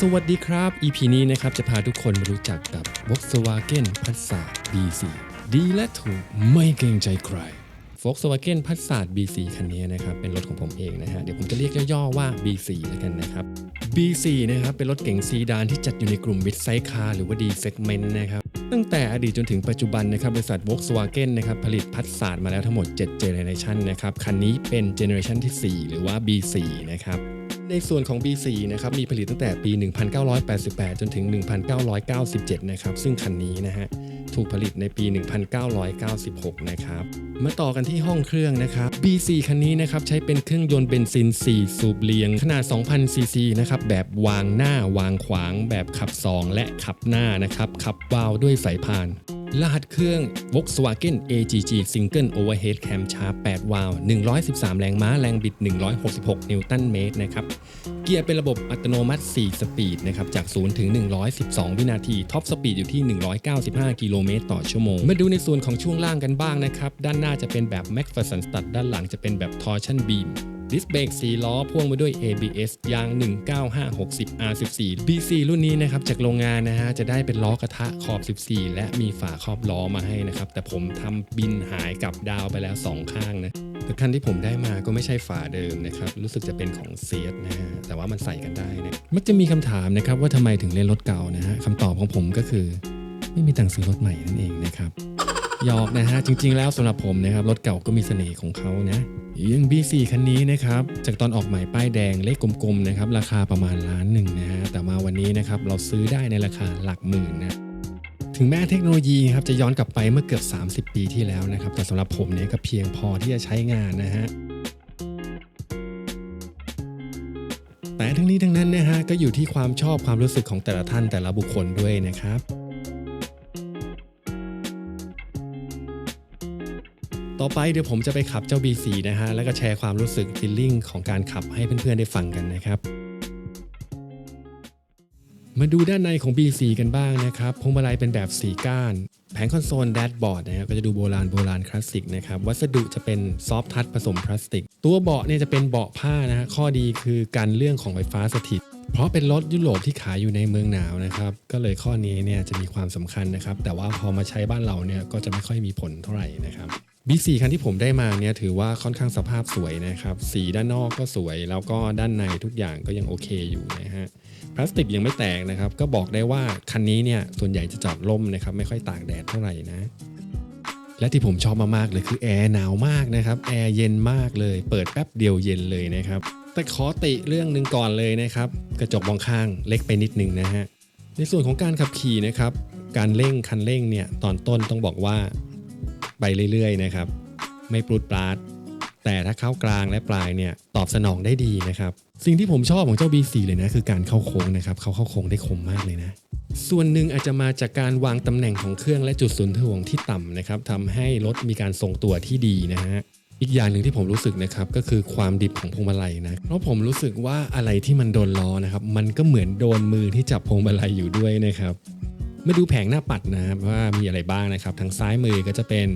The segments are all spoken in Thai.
สวัสดีครับ EP นี้นะครับจะพาทุกคนมารู้จักกับ Volkswagen Passat B4 ดีและถูกไม่เกรงใจใคร Volkswagen Passat B4 คันนี้นะครับเป็นรถของผมเองนะฮะเดี๋ยวผมจะเรียกย่อๆว่า B4 แล้วกันนะครับ B4 นะครับเป็นรถเก๋งซีดานที่จัดอยู่ในกลุ่ม mid size car หรือว่า D segment นะครับตั้งแต่อดีตจนถึงปัจจุบันนะครับบริษัท Volkswagen นะครับผลิตพัสสาดมาแล้วทั้งหมด7 generation นะครับคันนี้เป็น generation ที่ 4 หรือว่า B4 นะครับ ในส่วนของ B4 นะครับมีผลิตตั้งแต่ปี 1988 จนถึง 1997 นะครับซึ่งคันนี้นะฮะถูกผลิตในปี 1996 นะครับ มาต่อกันที่ห้องเครื่องนะครับ B4 คันนี้นะครับใช้เป็นเครื่องยนต์เบนซิน 4 สูบเรียง ขนาด 2,000 ซีซีนะครับแบบวางหน้าวางขวาง แบบขับ 2 และขับหน้านะครับขับวาล์วด้วยสายพาน รหัสเครื่อง Volkswagen AGG Single Overhead Camshaft 8วาล์ว113 แรงม้า แรงบิด 166 นิวตันเมตรนะครับ เกียร์เป็นระบบอัตโนมัติ 4 สปีดนะครับ จาก 0 ถึง 112 วินาที ท็อปสปีดอยู่ที่ 195 กิโลเมตรต่อชั่วโมง มาดูในส่วนของช่วงล่างกันบ้างนะครับ ด้านหน้าจะเป็นแบบ McPherson Stud ด้านหลังจะเป็นแบบ Torsion Beam ดิสเบรก4ล้อพ่วงมาด้วย ABS ยาง 19560 R14 B4 รุ่นนี้นะครับจากโรงงานนะฮะจะได้เป็นล้อกระทะขอบ 14 และมีฝาครอบล้อมาให้นะครับ แต่ผมทำบินหายกับดาวไปแล้ว 2 ข้างนะแต่คันที่ผมได้มาก็ไม่ใช่ฝาเดิมนะครับ รู้สึกจะเป็นของเซียนะฮะแต่ว่ามันใส่กันได้นะมักจะมีคำถามนะครับว่าทำไมถึงเล่นรถเก่านะฮะคำตอบของผมก็คือ ไม่มีตังค์ซื้อรถใหม่นั่นเองนะครับ หยอกนะฮะ จริง ๆ แล้วสำหรับผมนะครับ รถเก่าก็มีเสน่ห์ของเขานะย่าง B4 คันนี้นะครับ จากตอนออกใหม่ป้ายแดงเลขกลมๆนะครับ ราคาประมาณล้านหนึ่งนะฮะ แต่มาวันนี้นะครับ เราซื้อได้ในราคาหลักหมื่นนะถึงแม้เทคโนโลยีครับจะย้อนกลับไปเมื่อเกือบ 30 ปีที่แล้วนะครับ แต่สำหรับผมเนี่ยก็เพียงพอที่จะใช้งานนะฮะแต่ทั้งนี้ทั้งนั้นนะฮะก็อยู่ที่ความชอบความรู้สึกของแต่ละท่านแต่ละบุคคลด้วยนะครับ ต่อไปเดี๋ยวผมจะไปขับเจ้า B4 นะฮะแล้วก็แชร์ความรู้สึกฟีลลิ่งของการขับให้เพื่อนๆได้ฟังกันนะครับมาดูด้านในของ B4 กันบ้างนะครับพวงมาลัยเป็นแบบสีก้าน แผงคอนโซลแดชบอร์ดนะครับก็จะดูโบราณโบราณคลาสสิกนะครับ วัสดุจะเป็นซอฟทัชผสมพลาสติก ตัวเบาะเนี่ยจะเป็นเบาะผ้านะฮะข้อดีคือการเรื่องของไฟฟ้าสถิต เพราะเป็นรถยุโรปที่ขายอยู่ในเมืองหนาวนะครับ ก็เลยข้อนี้เนี่ยจะมีความสำคัญนะครับ แต่ว่าพอมาใช้บ้านเราเนี่ยก็จะไม่ค่อยมีผลเท่าไหร่นะครับ B4 คันที่ผมได้มาเนี่ยถือว่าค่อนข้างสภาพสวยนะครับ สีด้านนอกก็สวย แล้วก็ด้านในทุกอย่างก็ยังโอเคอยู่นะฮะพลาสติกยังไม่แตกนะครับ ก็บอกได้ว่าคันนี้เนี่ยส่วนใหญ่จะจอดร่มนะครับ ไม่ค่อยตากแดดเท่าไหร่นะ และที่ผมชอบมากๆเลยคือแอร์หนาวมากนะครับแอร์เย็นมากเลย เปิดแป๊บเดียวเย็นเลยนะครับ แต่ขอติเรื่องหนึ่งก่อนเลยนะครับ กระจกมองข้างเล็กไปนิดนึงนะฮะในส่วนของการขับขี่นะครับการเร่งคันเร่งเนี่ยตอนต้นต้องบอกว่า ไปเรื่อยๆนะครับ ไม่ปลุดปลาด แต่ถ้าเข้ากลางและปลายเนี่ยตอบสนองได้ดีนะครับ สิ่งที่ผมชอบของเจ้า B4 เลยนะคือการเข้าโค้งนะครับเขาเข้าโค้งได้คมมากเลยนะ ส่วนหนึ่งอาจจะมาจากการวางตำแหน่งของเครื่องและจุดศูนย์ถ่วงที่ต่ำนะครับทำให้รถมีการทรงตัวที่ดีนะฮะอีกอย่างหนึ่งที่ผมรู้สึกนะครับก็คือความดิบของพวงมาลัยนะเพราะผมรู้สึกว่าอะไรที่มันโดนล้อนะครับมันก็เหมือนโดนมือที่จับพวงมาลัยอยู่ด้วยนะครับ มาดูแผงหน้าปัดนะครับว่ามีอะไรบ้างนะครับ ทางซ้ายมือก็จะเป็น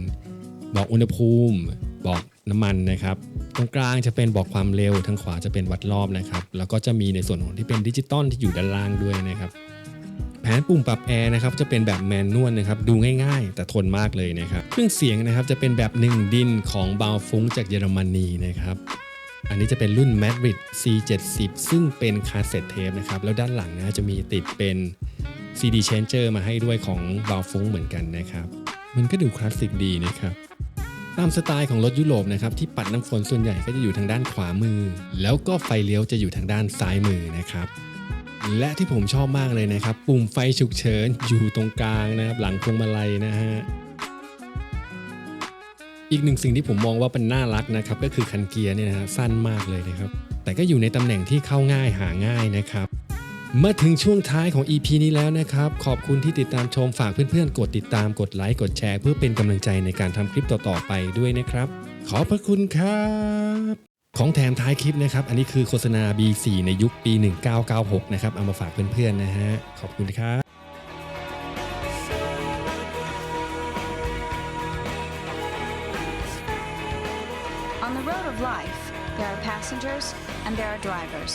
บอกอุณหภูมิ บอกน้ำมันนะครับ ตรงกลางจะเป็นบอกความเร็ว ทางขวาจะเป็นวัดรอบนะครับ แล้วก็จะมีในส่วนของที่เป็นดิจิตอลที่อยู่ด้านล่างด้วยนะครับ แผนปุ่มปรับแอร์นะครับจะเป็นแบบแมนนวลนะครับ ดูง่ายๆ แต่ทนมากเลยนะครับ เครื่องเสียงนะครับจะเป็นแบบหนึ่งดินของบาวฟุ้งจากเยอรมนีนะครับอันนี้จะเป็นรุ่น Madrid C70 ซึ่งเป็นคาสเซ็ตเทปนะครับ แล้วด้านหลังนะจะมีติดเป็น CD changer มาให้ด้วยของบาวฟุ้งเหมือนกันนะครับ มันก็ดูคลาสสิกดีนะครับ ตามสไตล์ของรถยุโรปนะครับที่ปัดน้ำฝนส่วนใหญ่ก็จะอยู่ทางด้านขวามือ แล้วก็ไฟเลี้ยวจะอยู่ทางด้านซ้ายมือนะครับ และที่ผมชอบมากเลยนะครับ ปุ่มไฟฉุกเฉินอยู่ตรงกลางนะครับหลังพวงมาลัยนะฮะอีกหนึ่งสิ่งที่ผมมองว่าเป็นน่ารักนะครับก็คือคันเกียร์เนี่ยนะฮะสั้นมากเลยนะครับ แต่ก็อยู่ในตำแหน่งที่เข้าง่ายหาง่ายนะครับ มาถึงช่วงท้ายของ EP นี้แล้วนะครับ ขอบคุณที่ติดตามชมฝากเพื่อนๆ กดติดตามกดไลค์กดแชร์ เพื่อเป็นกำลังใจในการทำคลิปต่อๆไปด้วยนะครับ ขอบพระคุณครับ ของแถมท้ายคลิปนะครับ อันนี้คือโฆษณา B4 ในยุคปี 1996 นะครับ เอามาฝากเพื่อนๆนะฮะ ขอบคุณครับ On the road of life, there are passengers and there are drivers.